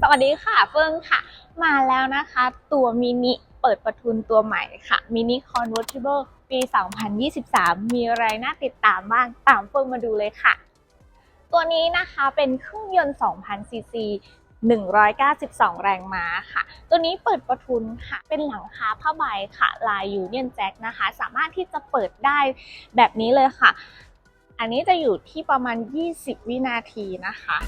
สวัสดีค่ะเฟิงค่ะ มาแล้วนะคะ ตัวมินิเปิดประทุนตัวใหม่ค่ะมินิ Convertible ปี 2023 มีอะไรน่าติดตามบ้าง ตามเฟิงมาดูเลยค่ะ ตัวนี้นะคะเป็นเครื่องยนต์2,000ซีซี192 แรงม้าค่ะ ตัวนี้เปิดประทุนค่ะ เป็นหลังคาผ้าใบค่ะ ลายยูเนียนแจ็คนะคะ สามารถที่จะเปิดได้แบบนี้เลยค่ะ อันนี้จะอยู่ที่ประมาณ 20 วินาทีนะคะ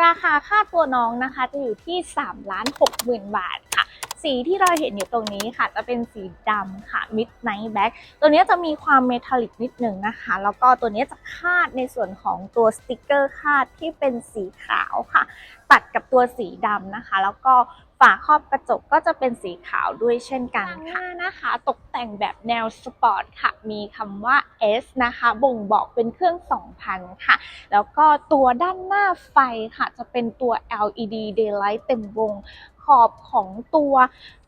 ราคาค่าตัวน้องนะคะจะอยู่ที่3ล้าน6หมื่นบาทค่ะ สีที่เราเห็นอยู่ตรงนี้ค่ะ จะเป็นสีดำค่ะ Midnight Black ตัวนี้จะมีความเมทัลลิกนิดหนึ่งนะคะ แล้วก็ตัวนี้จะคาดในส่วนของตัวสติกเกอร์คาดที่เป็นสีขาวค่ะ ตัดกับตัวสีดำนะคะ แล้วก็ฝาครอบกระจกก็จะเป็นสีขาวด้วยเช่นกันค่ะนะคะ ตกแต่งแบบแนวสปอร์ตค่ะ มีคำว่า S นะคะ บ่งบอกเป็นเครื่อง 2,000 ค่ะ แล้วก็ตัวด้านหน้าไฟค่ะ จะเป็นตัว LED daylight เต็มวง ขอบของตัว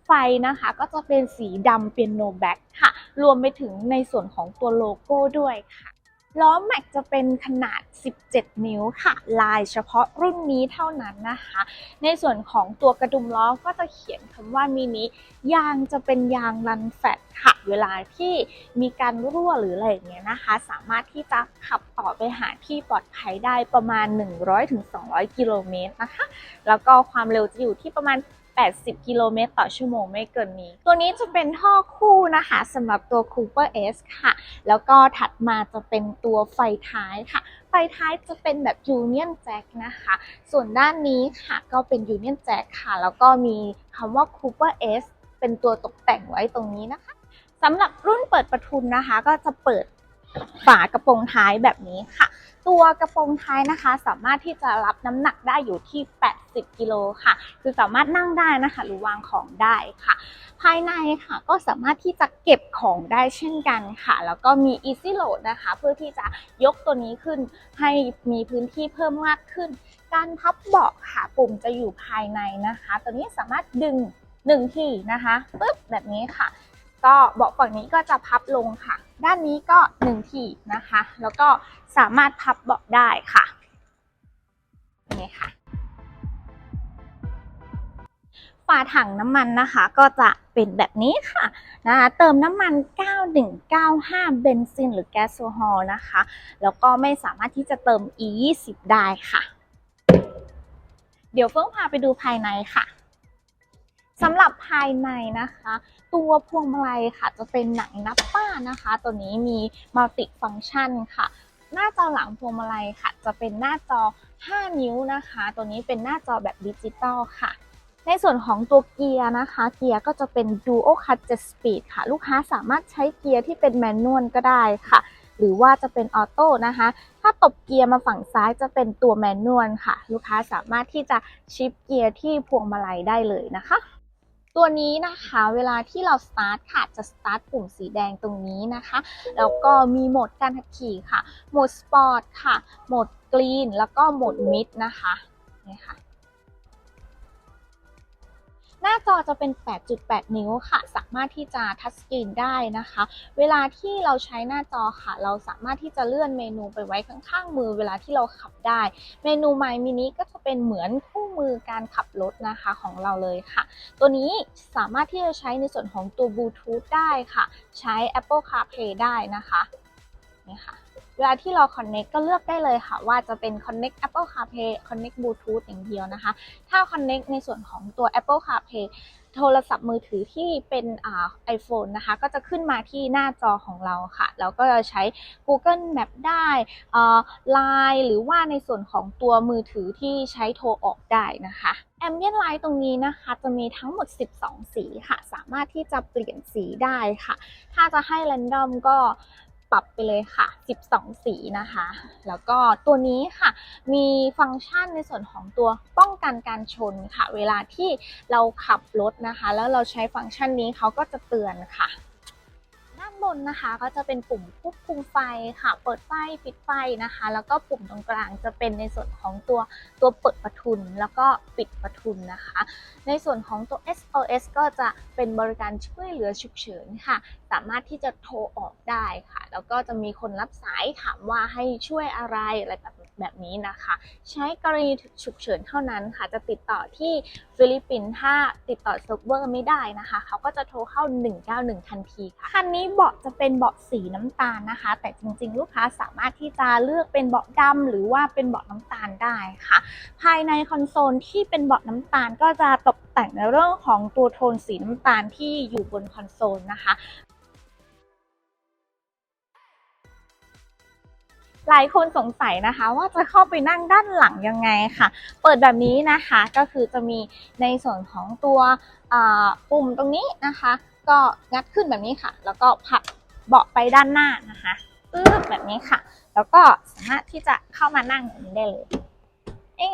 ไฟนะคะก็จะเป็นสีดำเป็นโนแบ็กค่ะ รวมไปถึงในส่วนของตัวโลโก้ด้วยค่ะ ล้อแม็กจะเป็นขนาด 17 นิ้วค่ะ ลายเฉพาะรุ่นนี้เท่านั้นนะคะ ในส่วนของตัวกระดุมล้อก็จะเขียนคำว่ามินิยางจะเป็นยางรันแฟตค่ะ เวลาที่มีการรั่วหรืออะไรอย่างเงี้ยนะคะ สามารถที่จะขับต่อไปหาที่ปลอดภัยได้ประมาณ 100-200 กิโลเมตรนะคะ แล้วก็ความเร็วจะอยู่ที่ประมาณ 80 กิโลเมตรต่อชั่วโมงไม่เกินนี้ ตัวนี้จะเป็นท่อคู่นะคะสำหรับตัว Cooper S ค่ะ แล้วก็ถัดมาจะเป็นตัวไฟท้ายค่ะ ไฟท้ายจะเป็นแบบ Union Jack นะคะ ส่วนด้านนี้ค่ะก็เป็น Union Jack ค่ะ แล้วก็มีคำว่า Cooper S เป็นตัวตกแต่งไว้ตรงนี้นะคะสำหรับรุ่นเปิดประทุนนะคะ ก็จะเปิด ฝากระโปรงท้ายแบบนี้ค่ะ ตัวกระโปรงท้ายนะคะ สามารถที่จะรับน้ำหนักได้อยู่ที่ 80 กิโลค่ะ คือสามารถนั่งได้นะคะ หรือวางของได้ค่ะ ภายในค่ะก็สามารถที่จะเก็บของได้เช่นกันค่ะ แล้วก็มี easy load นะคะ เพื่อที่จะยกตัวนี้ขึ้นให้มีพื้นที่เพิ่มมากขึ้น การพับเบาะค่ะปุ่มจะอยู่ภายในนะคะ ตัวนี้สามารถดึงหนึ่งทีนะคะปึ๊บแบบนี้ค่ะ ก็เบาะฝั่งนี้ก็จะพับลงค่ะ ด้านนี้ก็หนึ่งทีนะคะ แล้วก็สามารถพับเบาะได้ค่ะนี่ค่ะ ฝาถังน้ำมันนะคะ ก็จะเป็นแบบนี้ค่ะนะคะเติมน้ำมัน 9195 เบนซินหรือแก๊สโซฮอลนะคะ แล้วก็ไม่สามารถที่จะเติม E20 ได้ค่ะ เดี๋ยวเฟื่องพาไปดูภายในค่ะ สำหรับภายในนะคะ ตัวพวงมาลัยค่ะจะเป็นหนังนับป้านะคะ ตัวนี้มีมัลติฟังชันค่ะ หน้าจอหลังพวงมาลัยค่ะ จะเป็นหน้าจอ 5 นิ้วนะคะ ตัวนี้เป็นหน้าจอแบบดิจิตอลค่ะในส่วนของตัวเกียร์นะคะ เกียร์ก็จะเป็น Duo Cut 7 Speed ค่ะ ลูกค้าสามารถใช้เกียร์ที่เป็นแมนนวลก็ได้ค่ะ หรือว่าจะเป็นออโต้นะคะ ถ้าตบเกียร์มาฝั่งซ้ายจะเป็นตัวแมนนวลค่ะ ลูกค้าสามารถที่จะชิปเกียร์ที่พวงมาลัยได้เลยนะคะ ตัวนี้นะคะเวลาที่เราสตาร์ทค่ะจะสตาร์ทปุ่มสีแดงตรงนี้นะคะแล้วก็มีโหมดการขับขี่ค่ะโหมดสปอร์ตค่ะโหมดกรีนแล้วก็โหมดมิดนะคะนี่ค่ะ หน้าจอจะเป็น 8.8 นิ้วค่ะ สามารถที่จะทัชสกรีนได้นะคะ เวลาที่เราใช้หน้าจอค่ะ เราสามารถที่จะเลื่อนเมนูไปไว้ข้างๆ มือเวลาที่เราขับได้ เมนู My Mini ก็จะเป็นเหมือนคู่มือการขับรถนะคะของเราเลยค่ะ ตัวนี้สามารถที่จะใช้ในส่วนของตัวบลูทูธได้ค่ะ ใช้ Apple CarPlay ได้นะคะนี่ค่ะ เวลาที่เรา Connect ก็เลือกได้เลยค่ะ ว่าจะเป็น Connect Apple CarPlay Connect Bluetooth อย่างเดียวนะคะ ถ้า Connect ในส่วนของตัว Apple CarPlay โทรศัพท์มือถือที่เป็นไอ่า iPhone นะคะ ก็จะขึ้นมาที่หน้าจอของเราค่ะ แล้วก็จะใช้ Google Map ได้อ่า Line หรือว่าในส่วนของตัวมือถือที่ใช้โทรออกได้นะคะ Ambient Light ตรงนี้นะคะจะมีทั้งหมด 12 สีค่ะ สามารถที่จะเปลี่ยนสีได้ค่ะ ถ้าจะให้ Random ก็ ปรับไปเลยค่ะ 12 สีนะคะ แล้วก็ตัวนี้ค่ะ มีฟังก์ชันในส่วนของตัวป้องกันการชนค่ะ เวลาที่เราขับรถนะคะ แล้วเราใช้ฟังก์ชันนี้เขาก็จะเตือนค่ะ บนนะคะ ก็จะเป็นปุ่มควบคุมไฟค่ะ เปิดไฟปิดไฟนะคะ แล้วก็ปุ่มตรงกลางจะเป็นในส่วนของตัวตัวเปิดประทุน แล้วก็ปิดประทุนนะคะ ในส่วนของตัว SOS ก็จะเป็นบริการช่วยเหลือฉุกเฉินค่ะ สามารถที่จะโทรออกได้ค่ะ แล้วก็จะมีคนรับสายถามว่าให้ช่วยอะไรอะไรแบบ แบบนี้นะคะ ใช้กรณีฉุกเฉินเท่านั้นค่ะ จะติดต่อที่ฟิลิปปินส์ถ้าติดต่อเซิร์ฟเวอร์ไม่ได้นะคะ เขาก็จะโทรเข้า 191 ทันทีค่ะ คันนี้เบาะจะเป็นเบาะสีน้ำตาลนะคะ แต่จริงๆ ลูกค้าสามารถที่จะเลือกเป็นเบาะดำหรือว่าเป็นเบาะน้ำตาลได้ค่ะ ภายในคอนโซลที่เป็นเบาะน้ำตาลก็จะตกแต่งในเรื่องของตัวโทนสีน้ำตาลที่อยู่บนคอนโซลนะคะ หลายคนสงสัยนะคะ ว่าจะเข้าไปนั่งด้านหลังยังไงค่ะ เปิดแบบนี้นะคะก็คือจะมีในส่วนของตัวปุ่มตรงนี้นะคะ ก็งัดขึ้นแบบนี้ค่ะ แล้วก็พับเบาะไปด้านหน้านะคะปึ๊บแบบนี้ค่ะ แล้วก็สามารถที่จะเข้ามานั่งแบบนี้ได้เลยนี่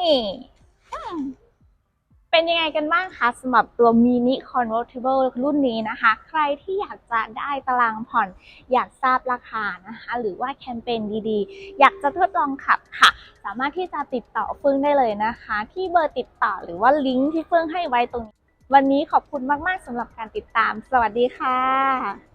เป็นยังไงกันบ้างคะสำหรับตัว mini convertible รุ่นนี้นะคะ ใครที่อยากจะได้ตารางผ่อน อยากทราบราคานะคะ หรือว่าแคมเปญดีๆ อยากจะทดลองขับค่ะ สามารถที่จะติดต่อเฟื่องได้เลยนะคะ ที่เบอร์ติดต่อหรือว่าลิงก์ที่เฟื่องให้ไว้ตรงนี้ วันนี้ขอบคุณมากๆสำหรับการติดตาม สวัสดีค่ะ